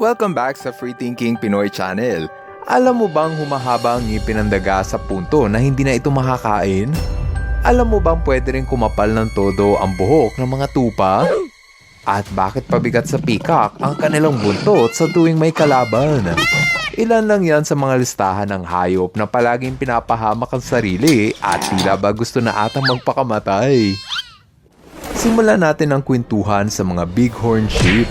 Welcome back sa Free Thinking Pinoy Channel. Alam mo bang humahaba ang ngipin ng daga sa punto na hindi na ito makakain? Alam mo bang pwede rin kumapal ng todo ang buhok ng mga tupa? At bakit pabigat sa peacock ang kanilang buntot sa tuwing may kalaban? Ilan lang yan sa mga listahan ng hayop na palaging pinapahamak ang sarili at tila ba gusto na atang magpakamatay. Simulan natin ang kwentuhan sa mga bighorn sheep.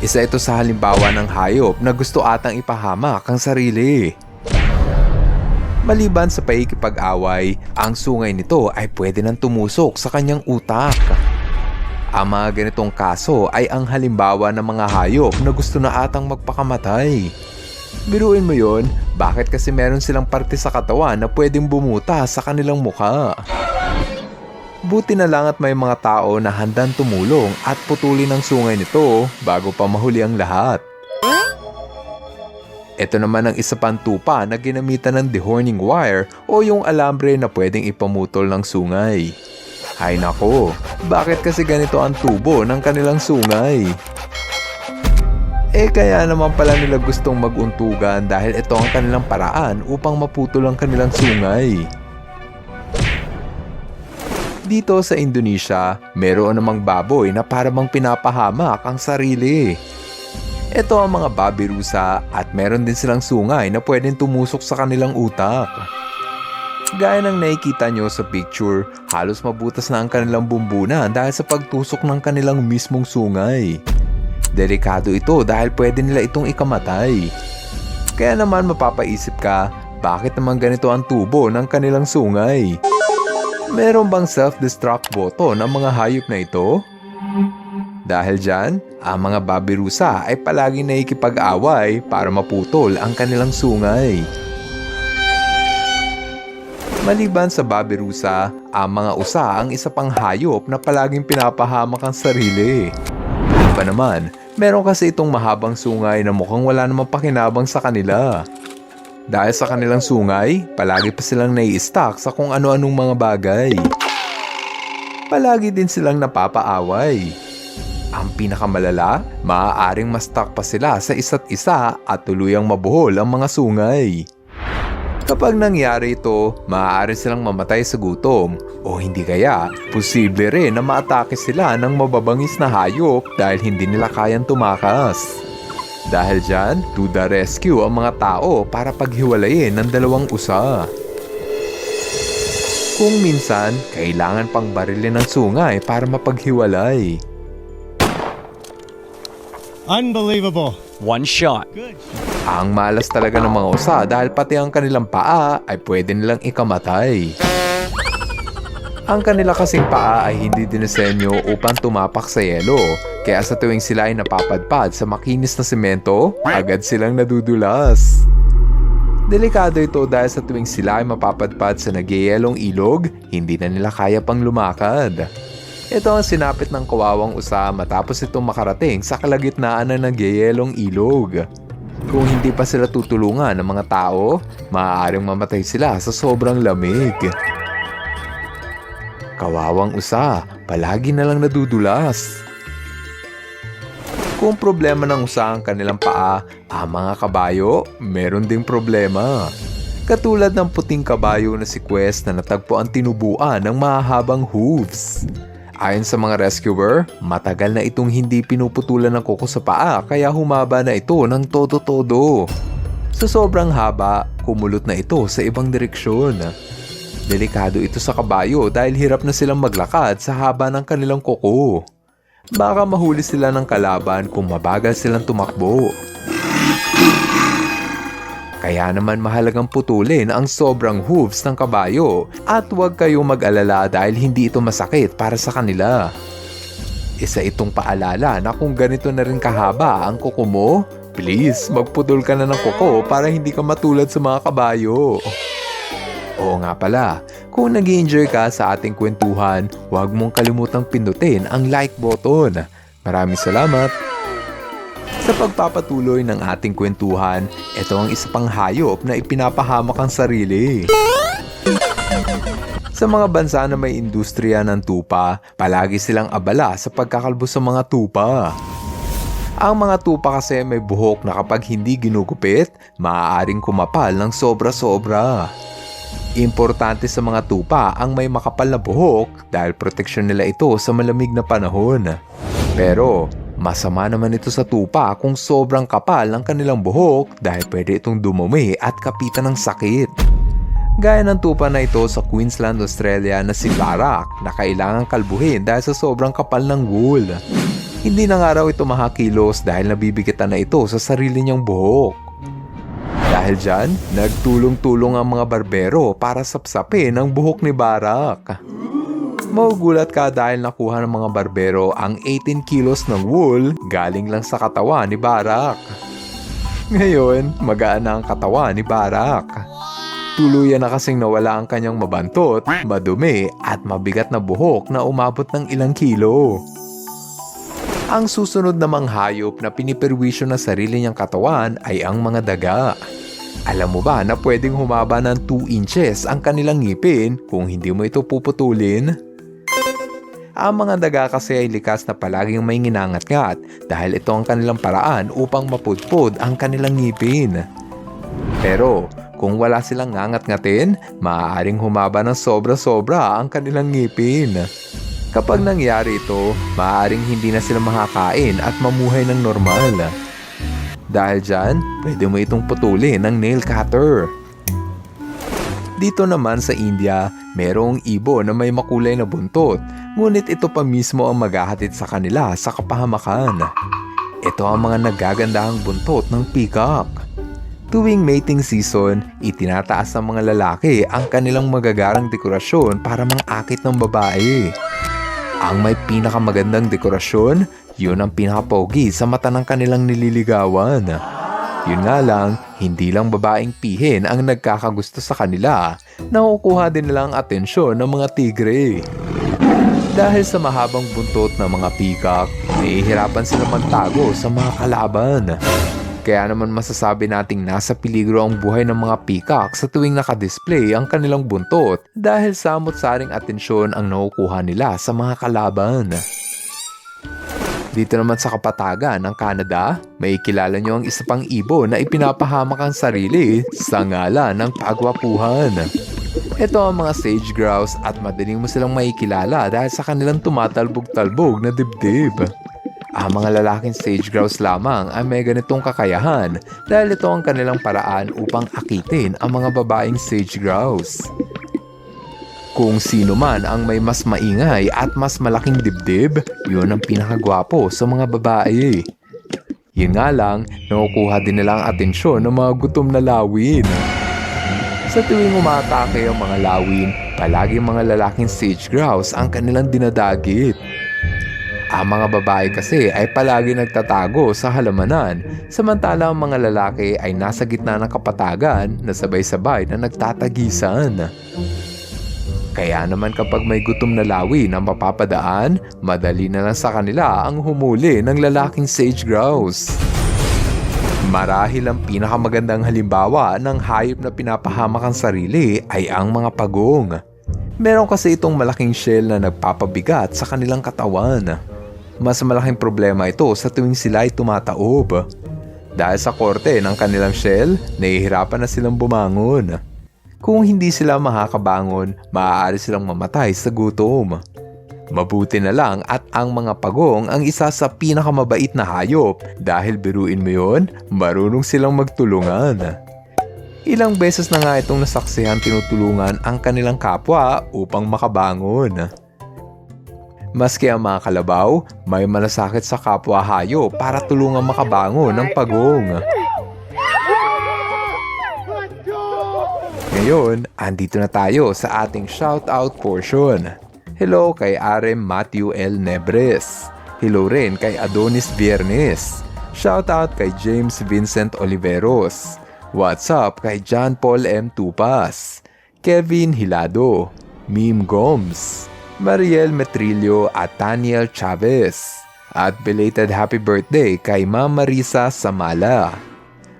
Isa ito sa halimbawa ng hayop na gusto atang ipahamak ang sarili. Maliban sa paikipag-away, ang sungay nito ay pwede nang tumusok sa kanyang utak. Ang mga ganitong kaso ay ang halimbawa ng mga hayop na gusto na atang magpakamatay. Biruin mo yon, bakit kasi meron silang parte sa katawan na pwedeng bumuta sa kanilang mukha? Buti na lang at may mga tao na handang tumulong at putulin ang sungay nito bago pa mahuli ang lahat. Ito naman ang isa pang tupa na ginamitan ng dehorning wire o yung alambre na pwedeng ipamutol ng sungay. Hay nako, bakit kasi ganito ang tubo ng kanilang sungay? Eh kaya naman pala nila gustong maguntugan dahil ito ang kanilang paraan upang maputol ang kanilang sungay. Dito sa Indonesia, meron namang baboy na para bang pinapahamak ang sarili. Ito ang mga babirusa at meron din silang sungay na pwedeng tumusok sa kanilang utak. Gaya ng nakikita nyo sa picture, halos mabutas na ang kanilang bumbunan dahil sa pagtusok ng kanilang mismong sungay. Delikado ito dahil pwede nila itong ikamatay. Kaya naman mapapaisip ka, bakit naman ganito ang tubo ng kanilang sungay? Meron bang self-destruct button ang mga hayop na ito? Dahil dyan, ang mga babirusa ay palaging nakikipag-away para maputol ang kanilang sungay. Maliban sa babirusa, ang mga usa ang isa pang hayop na palaging pinapahamak ang sarili. Ano ba naman, meron kasi itong mahabang sungay na mukhang wala namang pakinabang sa kanila. Dahil sa kanilang sungay, palagi pa silang nai-stuck sa kung ano-anong mga bagay. Palagi din silang napapaaway. Ang pinakamalala, maaaring ma-stuck pa sila sa isa't isa at tuluyang mabuhol ang mga sungay. Kapag nangyari ito, maaari silang mamatay sa gutom o hindi kaya, posible rin na maatake sila ng mababangis na hayop dahil hindi nila kayang tumakas. Dahil dyan, to the rescue ang mga tao para paghiwalayin ng dalawang usa. Kung minsan, kailangan pang barilin ng sungay para mapaghiwalay. Unbelievable. One shot. Good. Ang malas talaga ng mga usa dahil pati ang kanilang paa ay pwede nilang ikamatay. Ang kanila kasing paa ay hindi dinisenyo upang tumapak sa yelo, kaya sa tuwing sila ay napapadpad sa makinis na semento, agad silang nadudulas. Delikado ito dahil sa tuwing sila ay mapapadpad sa nagyayelong ilog, hindi na nila kaya pang lumakad. Ito ang sinapit ng kawawang usa matapos itong makarating sa kalagitnaan ng nagyayelong ilog. Kung hindi pa sila tutulungan ng mga tao, maaaring mamatay sila sa sobrang lamig. Kawawang usa, palagi na lang nadudulas. Kung problema ng usa ang kanilang paa, ang mga kabayo, meron ding problema. Katulad ng puting kabayo na si Quest na natagpo ang tinubuan ng mahahabang hooves. Ayon sa mga rescuer, matagal na itong hindi pinuputulan ng kuko sa paa kaya humaba na ito ng todo-todo. Sa sobrang haba, kumulot na ito sa ibang direksyon. Delikado ito sa kabayo dahil hirap na silang maglakad sa haba ng kanilang kuko. Baka mahuli sila ng kalaban kung mabagal silang tumakbo. Kaya naman mahalagang putulin ang sobrang hooves ng kabayo at huwag kayong mag-alala dahil hindi ito masakit para sa kanila. Isa itong paalala na kung ganito na rin kahaba ang kuko mo, please magputol ka na ng kuko para hindi ka matulad sa mga kabayo. Oo nga pala, kung nag enjoy ka sa ating kwentuhan, huwag mong kalimutang pindutin ang like button. Maraming salamat! Sa pagpapatuloy ng ating kwentuhan, ito ang isa pang hayop na ipinapahamak ang sarili. Sa mga bansa na may industriya ng tupa, palagi silang abala sa pagkakalbo sa mga tupa. Ang mga tupa kasi may buhok na kapag hindi ginugupit, maaaring kumapal ng sobra-sobra. Importante sa mga tupa ang may makapal na buhok dahil proteksyon nila ito sa malamig na panahon. Pero masama naman ito sa tupa kung sobrang kapal ng kanilang buhok dahil pwede itong dumumi at kapitan ng sakit. Gaya ng tupa na ito sa Queensland, Australia na si Barak na kailangang kalbuhin dahil sa sobrang kapal ng wool. Hindi na nga raw ito makakilos dahil nabibigatan na ito sa sarili niyang buhok. Dahil dyan, nagtulong-tulong ang mga barbero para sapsapin ang buhok ni Barak. Magugulat ka dahil nakuha ng mga barbero ang 18 kilos ng wool galing lang sa katawan ni Barak. Ngayon, magaan na ang katawan ni Barak. Tuluyan na kasing nawala ang kanyang mabantot, madumi at mabigat na buhok na umabot ng ilang kilo. Ang susunod namang hayop na piniperwisyo na sarili niyang katawan ay ang mga daga. Alam mo ba na pwedeng humaba ng 2 inches ang kanilang ngipin kung hindi mo ito puputulin? Ang mga daga kasi ay likas na palaging may nginangat-ngat dahil ito ang kanilang paraan upang mapudpod ang kanilang ngipin. Pero kung wala silang ngangat-ngatin, maaaring humaba ng sobra-sobra ang kanilang ngipin. Kapag nangyari ito, maaaring hindi na sila makakain at mamuhay ng normal. Dahil dyan, pwede mo itong putulin ng nail cutter. Dito naman sa India, merong ibo na may makulay na buntot, ngunit ito pa mismo ang maghahatid sa kanila sa kapahamakan. Ito ang mga nagagandahang buntot ng peacock. Tuwing mating season, itinataas ng mga lalaki ang kanilang magagarang dekorasyon para mangakit ng babae. Ang may pinakamagandang dekorasyon, yun ang pinakapogi sa mata ng kanilang nililigawan. Yun nga lang, hindi lang babaeng pihin ang nagkakagusto sa kanila, nakukuha din nila ang atensyon ng mga tigre. Dahil sa mahabang buntot ng mga peacock, nahihirapan sila magtago sa mga kalaban. Kaya naman masasabi nating nasa peligro ang buhay ng mga peacock sa tuwing nakadisplay ang kanilang buntot dahil samot-saring atensyon ang nakukuha nila sa mga kalaban. Dito naman sa kapatagan ng Canada, may kilala nyo ang isa pang ibo na ipinapahamak ang sarili sa ngalan ng pagwapuhan. Ito ang mga sage grouse at madaling mo silang makikilala dahil sa kanilang tumatalbog-talbog na dibdib. Ang mga lalaking sage grouse lamang ang may ganitong kakayahan dahil ito ang kanilang paraan upang akitin ang mga babaeng sage grouse. Kung sino man ang may mas maingay at mas malaking dibdib, yun ang pinakagwapo sa mga babae. Yun nga lang, nakukuha din nila ang atensyon ng mga gutom na lawin. Sa tuwing umatake ang mga lawin, palaging mga lalaking sage grouse ang kanilang dinadagit. Ang mga babae kasi ay palagi nagtatago sa halamanan, samantala ang mga lalaki ay nasa gitna ng kapatagan na sabay-sabay na nagtatagisan. Kaya naman kapag may gutom na lawi ng mapapadaan, madali na lang sa kanila ang humuli ng lalaking sage grouse. Marahil ang pinakamagandang halimbawa ng hayop na pinapahamak ang sarili ay ang mga pagong. Meron kasi itong malaking shell na nagpapabigat sa kanilang katawan. Mas malaking problema ito sa tuwing sila ay tumataob. Dahil sa korte ng kanilang shell, nahihirapan na silang bumangon. Kung hindi sila makakabangon, maaari silang mamatay sa gutom. Mabuti na lang at ang mga pagong ang isa sa pinakamabait na hayop dahil biruin mo yon, marunong silang magtulungan. Ilang beses na nga itong nasaksihan tinutulungan ang kanilang kapwa upang makabangon. Maski ang mga kalabaw, may malasakit sa kapwa hayop para tulungan makabangon ng pagong. Ngayon, andito na tayo sa ating shoutout portion. Hello kay Arem Matthew L. Nebres. Hello rin kay Adonis Viernes. Shoutout kay James Vincent Oliveros. What's up kay John Paul M. Tupas. Kevin Hilado. Mim Gomes. Mariel Metrillo at Taniel Chavez. At belated happy birthday kay Ma'am Marisa Samala.